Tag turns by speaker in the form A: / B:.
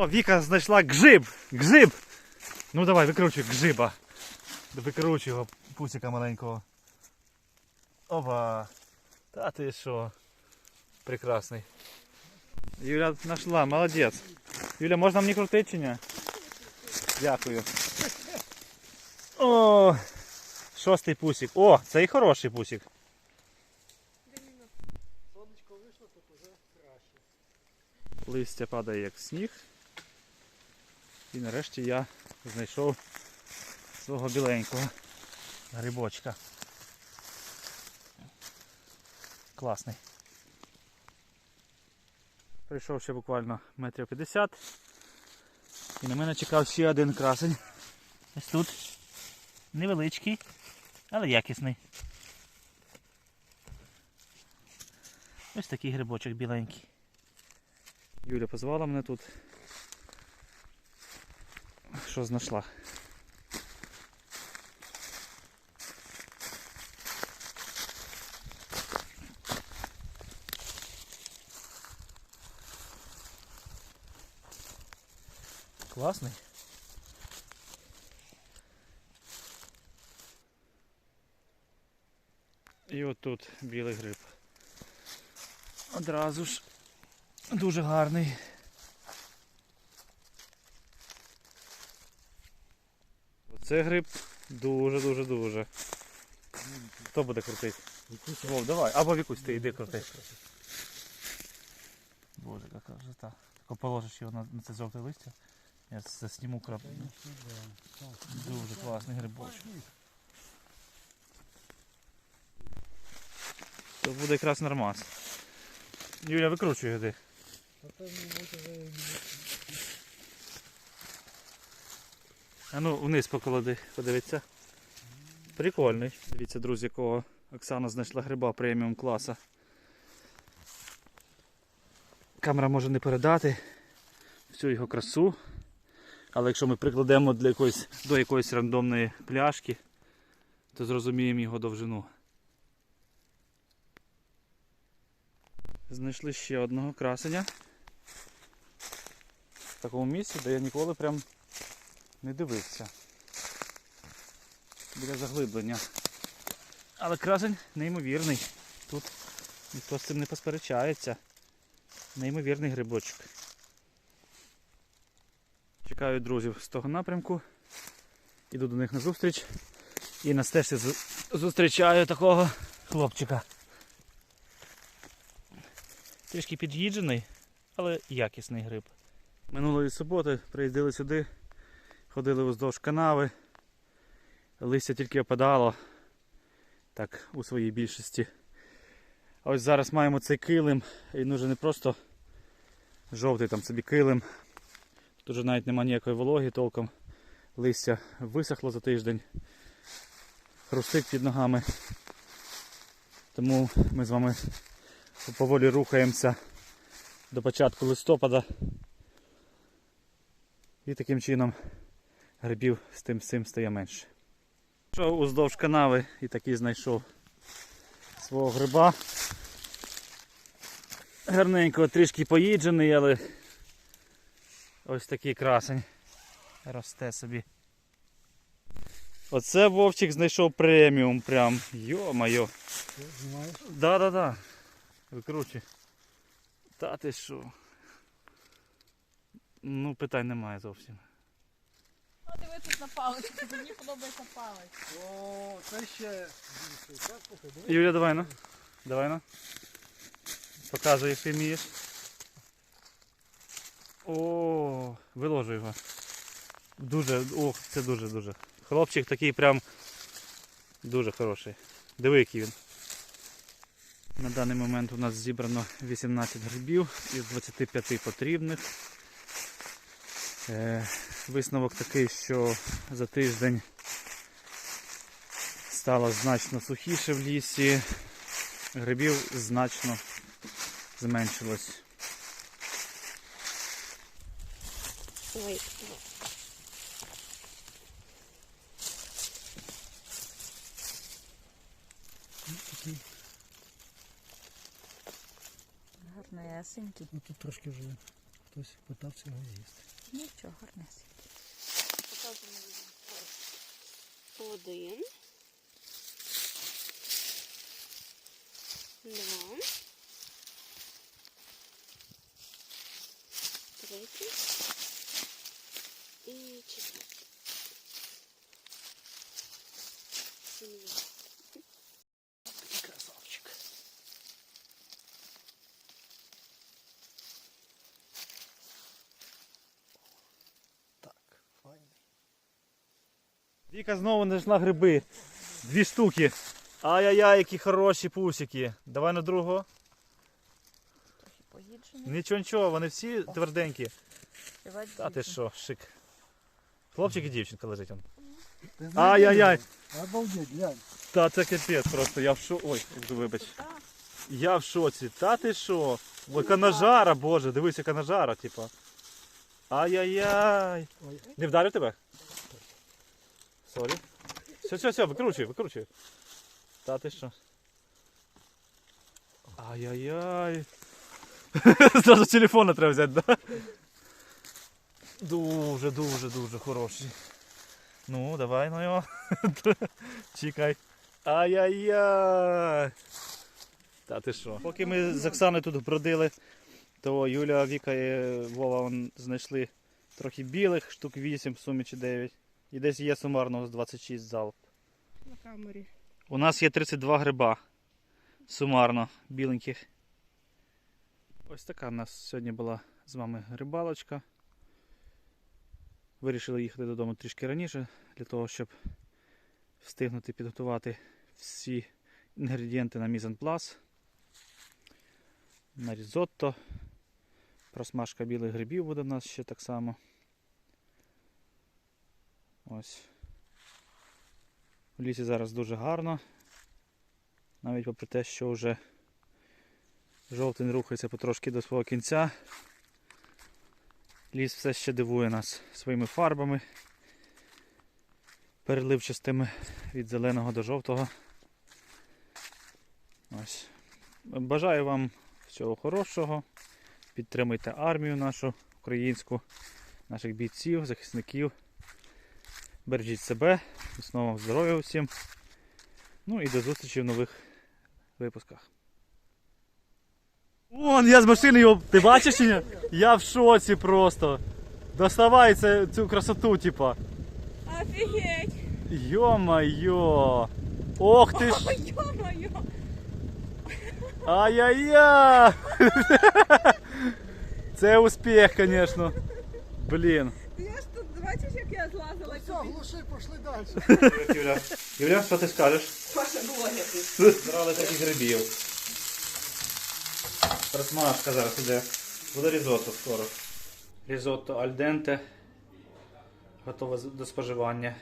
A: О, Віка знайшла гжиб! Гжиб! Ну давай, викручуй гжиба. Викручуй його пусика маленького. Опа! Та ти що? Прекрасний. Юля знайшла, молодець. Юля, можна мені крутити чи ні? Дякую. О, шостий пусик. О, це і хороший пусик. Листя падає як сніг. І нарешті я знайшов свого біленького грибочка. Класний. Прийшов ще буквально метрів 50. І на мене чекав ще один красень. Ось тут. Невеличкий, але якісний. Ось такий грибочок біленький. Юля позвала мене тут. Що знайшла? Класний. І отут білий гриб. Одразу ж дуже гарний. Оце гриб дуже-дуже дуже. Хто буде крутити? Вов, давай. Або Вікусь, ти йди крути. Боже, яка красота. Тако положиш його на, на це жовте листя. Я засніму крап. Дуже класний грибочок. То буде якраз нормас. Юля, викручуй йди. А ну вниз поклади, подивіться. Прикольний. Дивіться, друзі, якого Оксана знайшла гриба преміум класа. Камера може не передати всю його красу. Але якщо ми прикладемо для якоїсь, до якоїсь рандомної пляшки, то зрозуміємо його довжину. Знайшли ще одного красення. В такому місці, де я ніколи прям не дивився. Біля заглиблення. Але красень неймовірний. Тут ніхто з цим не посперечається. Неймовірний грибочок. Чекаю друзів з того напрямку. Іду до них на зустріч. І на стежці зустрічаю такого хлопчика. Трішки під'їджений, але якісний гриб. Минулої суботи приїздили сюди, ходили уздовж канави. Листя тільки опадало. Так, у своїй більшості. А ось зараз маємо цей килим. Він уже не просто жовтий там собі килим. Тут вже навіть немає ніякої вологи толком. Листя висохло за тиждень. Хрустить під ногами. Тому ми з вами поволі рухаємося до початку листопада. І таким чином грибів з тим цим стає менше. Пішов уздовж канави і такий знайшов свого гриба. Гарненько, трішки поїджений, але ось такий красень росте собі. Оце Вовчик знайшов преміум прям.
B: Знімаєш.
A: Да-да-да. Викручуй. Та ти що? Ну, питань немає зовсім.
C: А на паличку, мені подобається палець.
B: О, це ще більше. Так, слухай, диви.
A: Юля, давай ну. Давай ну. Показуй, як ти вмієш. О, виложу його. Дуже, ох, це дуже-дуже. Хлопчик такий прям дуже хороший. Диви, який він. На даний момент у нас зібрано 18 грибів із 25 потрібних. Е, висновок такий, що за тиждень стало значно сухіше в лісі, грибів значно зменшилось.
C: Ой. Гарнесенький.
B: Ну тут трошки вже хтось питався його з'їсти.
C: Нічого, гарнесенько.
D: Один. Два. Третій.
A: Віка знову знайшла гриби. Дві штуки. Ай-яй-яй, які хороші пусики. Давай на другого.
C: Трохи поїджений.
A: Нічого, нічого, вони всі тверденькі.
C: Співати
A: Та ти що, шик. Хлопчик і дівчинка лежить. он. Ай-яй-яй.
B: Обалдеть, глянь.
A: Та це капець просто, я в шо... Ой, вибач. Я в шоці. Та ти що? Ой, яка нажара, боже, дивись, яка нажара, типа. Ай-яй-яй. Не вдарив тебе? Сорі. Все, все, все, викручуй, викручуй. Та ти що? Ай-яй-яй. Зразу телефона треба взяти, да? Дуже, дуже, дуже хороший. Ну, давай на його. Чекай. Ай-яй-яй. Та ти що? Поки ми з Оксаною тут бродили, то Юля, Віка і Вова вон, знайшли трохи білих, штук 8 в сумі чи 9. І десь є сумарно з 26 залп.
D: На камері.
A: У нас є 32 гриба сумарно біленьких. Ось така в нас сьогодні була з вами рибалочка. Вирішили їхати додому трішки раніше, для того, щоб встигнути підготувати всі інгредієнти на мізенплас, на різотто. Просмажка білих грибів буде в нас ще так само. Ось. В лісі зараз дуже гарно. Навіть попри те, що вже жовтень рухається потрошки до свого кінця. Ліс все ще дивує нас своїми фарбами, переливчастими від зеленого до жовтого. Ось. Бажаю вам всього хорошого. Підтримуйте армію нашу українську, наших бійців, захисників. Бережіть себе, міцного здоров'я усім. Ну і до зустрічі в нових випусках. Вон, я з машини його. Ти бачиш чи ні? Я в шоці просто. Доставай це, цю красоту, типа.
C: Офігеть!
A: Йо-майо! Ох ти ж!
C: Ой, йо-моє!
A: Ай-яй-яй! Це успіх, звісно. Блін.
B: Далі.
A: Юля, Юля, що ти скажеш?
C: Паша блогер.
A: Збирали таких грибів. Просмажка зараз іде. Буде різотто скоро. Різотто альденте. Готове до споживання.